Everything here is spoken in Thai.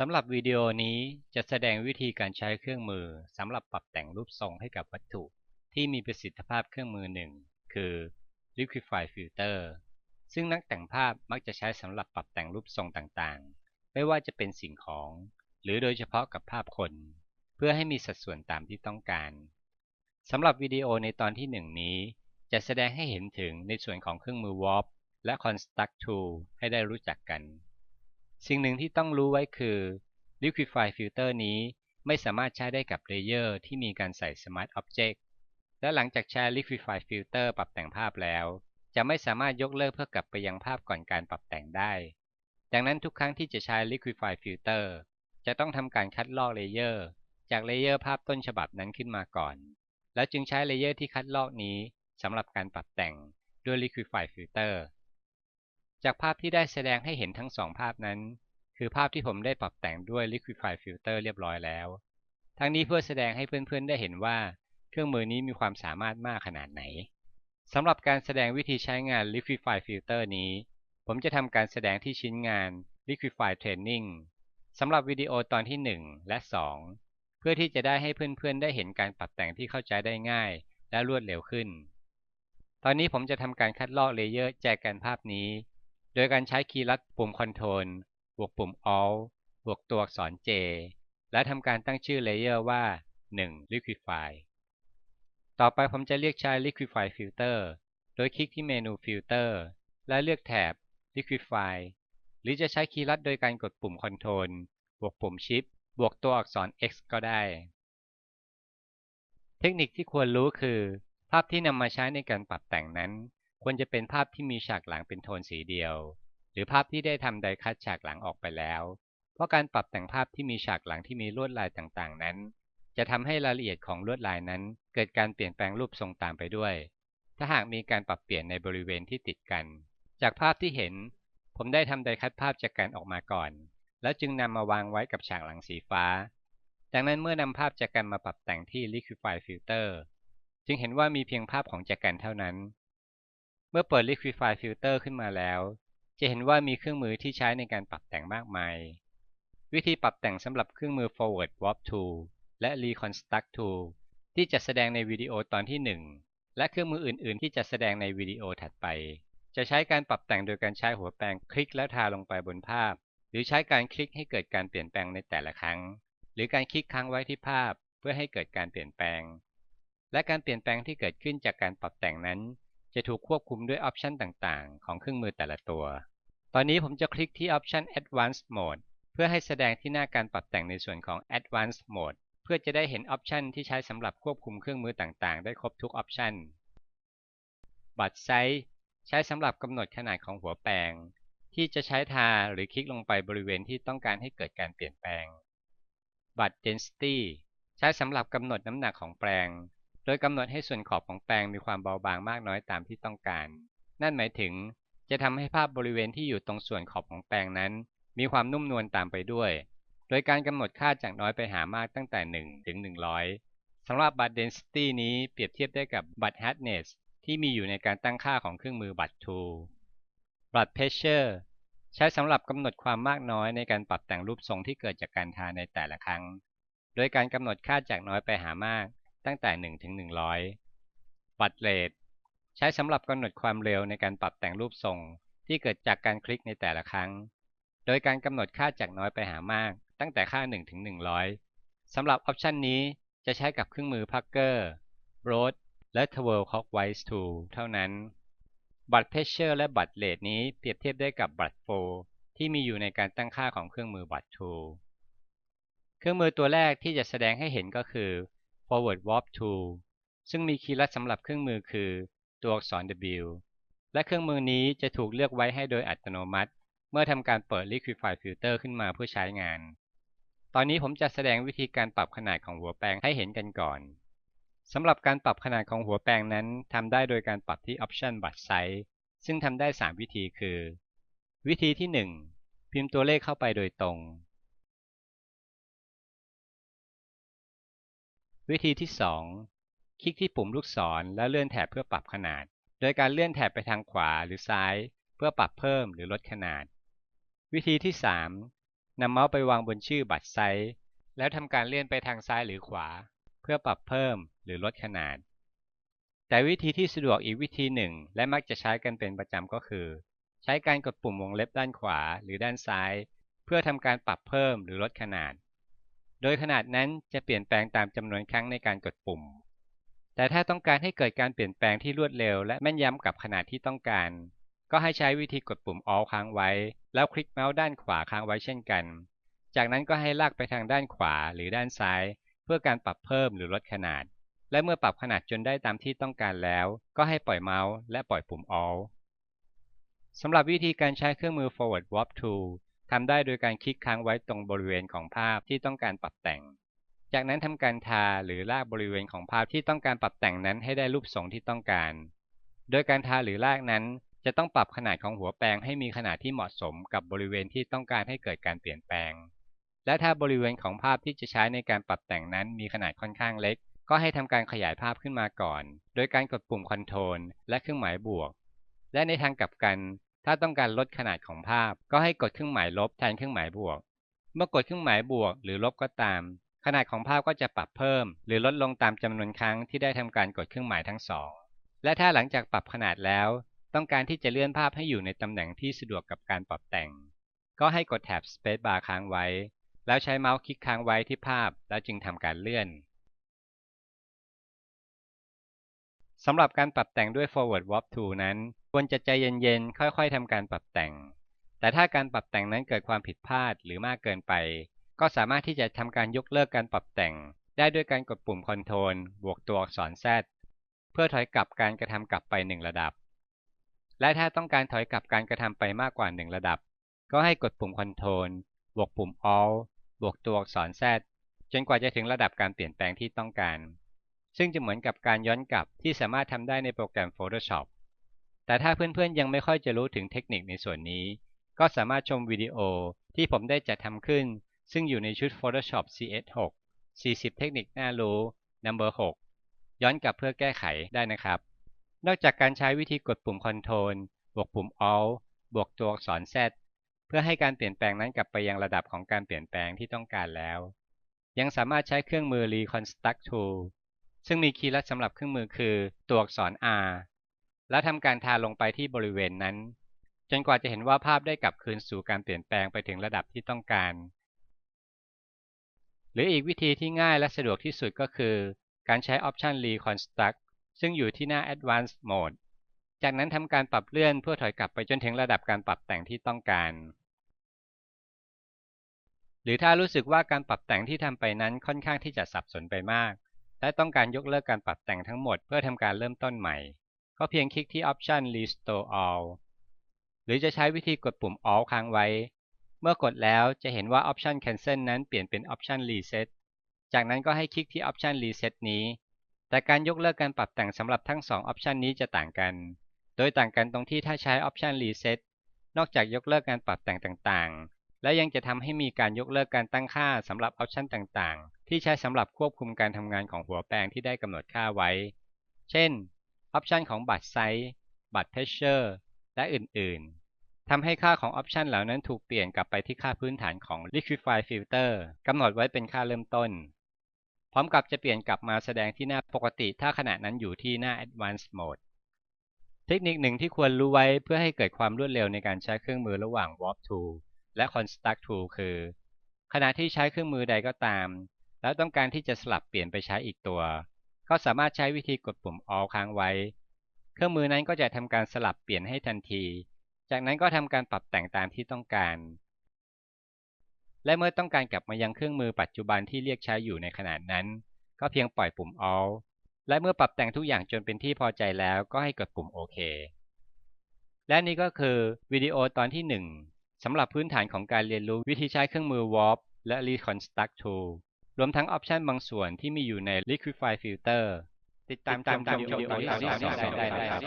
สำหรับวิดีโอนี้จะแสดงวิธีการใช้เครื่องมือสำหรับปรับแต่งรูปทรงให้กับวัตถุ ที่มีประสิทธิภาพเครื่องมือหนึ่งคือ Liquify Filter ซึ่งนักแต่งภาพมักจะใช้สำหรับปรับแต่งรูปทรงต่างๆ ไม่ว่าจะเป็นสิ่งของ หรือโดยเฉพาะกับภาพคน เพื่อให้มีสัดส่วนตามที่ต้องการสำหรับวิดีโอในตอนที่ 1 นี้ จะแสดงให้เห็นถึงในส่วนของเครื่องมือ Warp และ Construct Tool ให้ได้รู้จักกัน สิ่งหนึ่งที่ต้องรู้ไว้คือ Liquify Filter นี้ไม่สามารถใช้ได้กับเลเยอร์ที่มีการใส่ Smart Object และหลังจากใช้ Liquify Filter ปรับแต่งภาพแล้ว จะไม่สามารถยกเลิกเพื่อกลับไปยังภาพก่อนการปรับแต่งได้ ดังนั้นทุกครั้งที่จะใช้ Liquify Filter จะต้องทำการคัดลอกเลเยอร์จากเลเยอร์ภาพต้นฉบับนั้นขึ้นมาก่อน แล้วจึงใช้เลเยอร์ที่คัดลอกนี้สำหรับการปรับแต่งด้วย Liquify Filter จากภาพที่ได้แสดงให้เห็นทั้งสองภาพนั้น คือภาพที่ผมได้ปรับแต่งด้วย Liquify Filter เรียบร้อยแล้ว ทั้งนี้เพื่อแสดงให้เพื่อนๆได้เห็นว่า เครื่องมือนี้มีความสามารถมากขนาดไหนสำหรับการแสดงวิธีใช้งาน Liquify Filter นี้ ผมจะทำการแสดงที่ชิ้นงาน Liquify Training สำหรับวิดีโอตอนที่ 1 และ 2 เพื่อที่จะได้ให้เพื่อนๆ ได้เห็นการปรับแต่งที่เข้าใจได้ง่าย และรวดเร็วขึ้น ตอนนี้ผมจะทำการคัดลอกเลเยอร์แจกันภาพนี้ โดยการใช้คีย์ลัดปุ่ม Ctrl บวกปุ่ม Alt บวกตัวอักษร J และทำการตั้งชื่อเลเยอร์ว่า 1 Liquify ต่อไปผมจะเรียกใช้ Liquify Filter โดยคลิกที่เมนู Filter และเลือกแถบ Liquify หรือจะใช้คีย์ลัดโดยการกดปุ่ม Ctrl บวกปุ่ม Shift บวกตัวอักษร X ก็ได้ เทคนิคที่ควรรู้คือ ภาพที่นำมาใช้ในการปรับแต่งนั้น ควรจะเป็นภาพที่มีฉากหลังเป็นโทนสีเดียว หรือภาพที่ได้ทำไดคัตฉากหลังออกไปแล้ว เพราะการปรับแต่งภาพที่มีฉากหลังที่มีลวดลายต่างๆ นั้น จะทำให้รายละเอียดของลวดลายนั้น เกิดการเปลี่ยนแปลงรูปทรงตามไปด้วย ถ้าหากมีการปรับเปลี่ยนในบริเวณที่ติดกัน จากภาพที่เห็น ผมได้ทำไดคัตภาพจากการออกมาก่อน แล้วจึงนำมาวางไว้กับฉากหลังสีฟ้าดังนั้นเมื่อนำภาพจากกันมาปรับแต่งที่ Liquify Filter จึงเห็นว่ามีเพียงภาพของจากกันเท่านั้น เมื่อเปิด Liquify Filter ขึ้นมาแล้ว จะเห็นว่ามีเครื่องมือที่ใช้ในการปรับแต่งมากมาย วิธีปรับแต่งสำหรับเครื่องมือ Forward Warp Tool และ Reconstruct Tool ที่จะแสดงในวิดีโอตอนที่ 1 และเครื่องมืออื่น ๆ ที่จะแสดงในวิดีโอถัดไป จะใช้การปรับแต่งโดยการใช้หัวแปรงคลิกแล้วทาลงไปบนภาพ หรือใช้การคลิกให้เกิดการเปลี่ยนแปลงในแต่ละครั้ง หรือการคลิกค้างไว้ที่ภาพ เพื่อให้เกิดการเปลี่ยนแปลง และการเปลี่ยนแปลงที่เกิดขึ้นจากการปรับแต่งนั้น จะถูกควบคุมด้วยออปชันต่างๆ ของเครื่องมือแต่ละตัว ตอนนี้ผมจะคลิกที่ออปชัน Advanced Mode เพื่อให้แสดงที่หน้าการปรับแต่งในส่วนของ Advanced Mode เพื่อจะได้เห็นออปชันที่ใช้สำหรับควบคุมเครื่องมือต่างๆ ได้ครบทุกออปชันบัตรไซส์ใช้สำหรับกำหนดขนาดของหัวแปลง ที่จะใช้ทาหรือคลิกลงไปบริเวณที่ต้องการให้เกิดการเปลี่ยนแปลง บัตร Density ใช้สำหรับกำหนดน้ำหนักของแปลง โดยกำหนดให้ส่วนขอบของแปลงมีความเบาบางมากน้อยตามที่ต้องการ นั่นหมายถึงจะทำให้ภาพบริเวณที่อยู่ตรงส่วนขอบของแปลงนั้น มีความนุ่มนวลตามไปด้วย โดยการกำหนดค่าจากน้อยไปหามากตั้งแต่ 1 ถึง 100 สำหรับบัตร density นี้เปรียบเทียบได้กับบัตร hardness ที่มีอยู่ในการตั้งค่าของเครื่องมือบัตร tool บัตร pressure ใช้สำหรับกำหนดความมากน้อยในการปรับแต่งรูปทรงที่เกิดจากการทาในแต่ละครั้ง โดยการกำหนดค่าจากน้อยไปหามาก ตั้งแต่1ถึง100บัตรเรทใช้สำหรับกำหนดความเร็วในการปรับแต่งรูปทรงที่เกิดจากการคลิกในแต่ละครั้ง โดยการกำหนดค่าจากน้อยไปหามาก ตั้งแต่ค่า1ถึง100 สำหรับออปชันนี้จะใช้กับเครื่องมือ Packer, Broad และ Twirl Clockwise Tool เท่านั้น บัตร Pressure และบัตรเรทนี้เปรียบเทียบได้กับบัตร Flow ที่มีอยู่ในการตั้งค่าของเครื่องมือบัตร Tool เครื่องมือตัวแรกที่จะแสดงให้เห็นก็คือ Forward Warp Tool ซึ่งมีคีย์ลัดสำหรับเครื่องมือคือ ตัวอักษร W และเครื่องมือนี้จะถูกเลือกไว้ให้โดยอัตโนมัติ เมื่อทำการเปิด Liquify Filter ขึ้นมาเพื่อใช้งาน ตอนนี้ผมจะแสดงวิธีการปรับขนาดของหัวแปรงให้เห็นกันก่อนสำหรับการปรับขนาดของหัวแปรงนั้นทำได้โดยการปรับที่ Option Bud Size ซึ่งทำได้ 3 วิธีคือ วิธีที่ 1 พิมพ์ตัวเลขเข้าไปโดยตรง วิธีที่ 2 คลิกที่ปุ่มลูกศรแล้วเลื่อนแถบเพื่อปรับขนาด โดยการเลื่อนแถบไปทางขวาหรือซ้าย เพื่อปรับเพิ่มหรือลดขนาด วิธีที่ 3 นำเมาส์ไปวางบนชื่อบัตรไซส์แล้วทำการเลื่อนไปทางซ้ายหรือขวา เพื่อปรับเพิ่มหรือลดขนาด แต่วิธีที่สะดวกอีกวิธีหนึ่ง และมักจะใช้กันเป็นประจำก็คือ ใช้การกดปุ่มวงเล็บด้านขวาหรือด้านซ้าย เพื่อทำการปรับเพิ่มหรือลดขนาด ดยขนาดนั้นจะเปลี่ยนแปลงตามจำนวนครั้งในการกดปุ่ม แต่ถ้าต้องการให้เกิดการเปลี่ยนแปลงที่รวดเร็ว และแม่นยำกับขนาดที่ต้องการ ก็ให้ใช้วิธีกดปุ่ม Alt ค้างไว้ แล้วคลิกเมาส์ด้านขวาค้างไว้เช่นกัน จากนั้นก็ให้ลากไปทางด้านขวาหรือด้านซ้าย เพื่อการปรับเพิ่มหรือลดขนาด และเมื่อปรับขนาดจนได้ตามที่ต้องการแล้ว ก็ให้ปล่อยเมาส์และปล่อยปุ่ม Alt สำหรับวิธีการใช้เครื่องมือ Forward Warp Tool ทำได้โดยการคลิกค้างไว้ตรงบริเวณของภาพที่ต้องการปรับแต่ง จากนั้นทำการทาหรือลากบริเวณของภาพที่ต้องการปรับแต่งนั้นให้ได้รูปทรงที่ต้องการ โดยการทาหรือลากนั้น จะต้องปรับขนาดของหัวแปรงให้มีขนาดที่เหมาะสมกับบริเวณที่ต้องการให้เกิดการเปลี่ยนแปลง และถ้าบริเวณของภาพที่จะใช้ในการปรับแต่งนั้นมีขนาดค่อนข้างเล็ก ก็ให้ทำการขยายภาพขึ้นมาก่อน โดยการกดปุ่ม Ctrl และเครื่องหมายบวก และในทางกลับกัน ถ้าต้องการลดขนาดของภาพ ก็ให้กดเครื่องหมายลบแทนเครื่องหมายบวก เมื่อกดเครื่องหมายบวกหรือลบก็ตาม ขนาดของภาพก็จะปรับเพิ่ม หรือลดลงตามจำนวนครั้งที่ได้ทำการกดเครื่องหมายทั้งสอง และถ้าหลังจากปรับขนาดแล้ว ต้องการที่จะเลื่อนภาพให้อยู่ในตำแหน่งที่สะดวกกับการปรับแต่ง ก็ให้กดแท็บ Space Bar ค้างไว้ แล้วใช้เมาส์คลิกค้างไว้ที่ภาพ แล้วจึงทำการเลื่อน สำหรับการปรับแต่งด้วย Forward Warp Tool นั้นควรจะใจเย็นๆ ค่อยๆทำการปรับแต่ง แต่ถ้าการปรับแต่งนั้นเกิดความผิดพลาดหรือมากเกินไป ก็สามารถที่จะทำการยกเลิกการปรับแต่ง ได้ด้วยการกดปุ่ม Ctrl บวกตัวอักษร Z เพื่อถอยกลับการกระทำกลับไปหนึ่งระดับ และถ้าต้องการถอยกลับการกระทำไปมากกว่าหนึ่งระดับ ก็ให้กดปุ่ม Ctrl บวกปุ่ม Alt บวกตัวอักษร Z จนกว่าจะถึงระดับการเปลี่ยนแปลงที่ต้องการ ซึ่งจะเหมือนกับการย้อนกลับที่สามารถทำได้ในโปรแกรม Photoshop แต่ถ้าเพื่อนๆยังไม่ค่อยจะรู้ถึงเทคนิคในส่วนนี้ ก็สามารถชมวิดีโอที่ผมได้จัดทำขึ้น ซึ่งอยู่ในชุด Photoshop CS6 40 เทคนิคน่ารู้ Number 6 ย้อนกลับเพื่อแก้ไขได้นะครับ นอกจากการใช้วิธีกดปุ่ม Ctrl บวกปุ่ม Alt บวกตัวอักษร Z เพื่อให้การเปลี่ยนแปลงนั้นกลับไปยังระดับของการเปลี่ยนแปลงที่ต้องการแล้ว ยังสามารถใช้เครื่องมือ Reconstruct Tool ซึ่งมีคีย์ลัดสำหรับเครื่องมือคือตัวอักษร R และทำการทาลงไปที่บริเวณนั้น จนกว่าจะเห็นว่าภาพได้กลับคืนสู่การเปลี่ยนแปลงไปถึงระดับที่ต้องการ หรืออีกวิธีที่ง่ายและสะดวกที่สุดก็คือ การใช้ออปชัน Reconstruct ซึ่งอยู่ที่หน้า Advanced Mode จากนั้นทำการปรับเลื่อนเพื่อถอยกลับไปจนถึงระดับการปรับแต่งที่ต้องการ หรือถ้ารู้สึกว่าการปรับแต่งที่ทำไปนั้นค่อนข้างที่จะสับสนไปมาก และต้องการยกเลิกการปรับแต่งทั้งหมดเพื่อทำการเริ่มต้นใหม่ ก็เพียงคลิกที่ Option Restore All หรือจะใช้วิธีกดปุ่ม Alt ค้างไว้ เมื่อกดแล้วจะเห็นว่า Option Cancel นั้นเปลี่ยนเป็น Option Reset จากนั้นก็ให้คลิกที่ Option Reset นี้ แต่การยกเลิกการปรับแต่งสำหรับทั้ง 2 Option นี้จะต่างกัน โดยต่างกันตรงที่ถ้าใช้ Option Reset นอกจากยกเลิกการปรับแต่งต่างๆ และยังจะทำให้มีการยกเลิกการตั้งค่าสำหรับ Option ต่างๆ ที่ใช้สำหรับควบคุมการทำงานของหัวแปรงที่ได้กำหนดค่าไว้ เช่นออปชันของบัตรไซส์บัตรเพชเชอร์และอื่นๆทำให้ค่าของออปชันเหล่านั้นถูกเปลี่ยนกลับไปที่ค่าพื้นฐานของ Liquify Filter กำหนดไว้เป็นค่าเริ่มต้น พร้อมกับจะเปลี่ยนกลับมาแสดงที่หน้าปกติ ถ้าขณะนั้นอยู่ที่หน้า Advanced Mode เทคนิคหนึ่งที่ควรรู้ไว้เพื่อให้เกิดความรวดเร็วในการใช้เครื่องมือระหว่าง Warp Tool และ Construct Tool คือ ขณะที่ใช้เครื่องมือใดก็ตาม แล้วต้องการที่จะสลับเปลี่ยนไปใช้อีกตัว ก็สามารถใช้วิธีกดปุ่ม Alt ค้างไว้ เครื่องมือนั้นก็จะทำการสลับเปลี่ยนให้ทันที จากนั้นก็ทำการปรับแต่งตามที่ต้องการ และเมื่อต้องการกลับมายังเครื่องมือปัจจุบันที่เรียกใช้อยู่ในขณะนั้น ก็เพียงปล่อยปุ่ม Alt และเมื่อปรับแต่งทุกอย่างจนเป็นที่พอใจแล้วก็ให้กดปุ่มโอเคและนี่ก็คือวิดีโอตอนที่ 1 สำหรับพื้นฐานของการเรียนรู้วิธีใช้เครื่องมือ Warp และ Reconstruct Tool รวมทั้งออปชันบางส่วนที่มีอยู่ใน Liquify Filter ติดตามชมวิดีโอที่2ได้นะครับ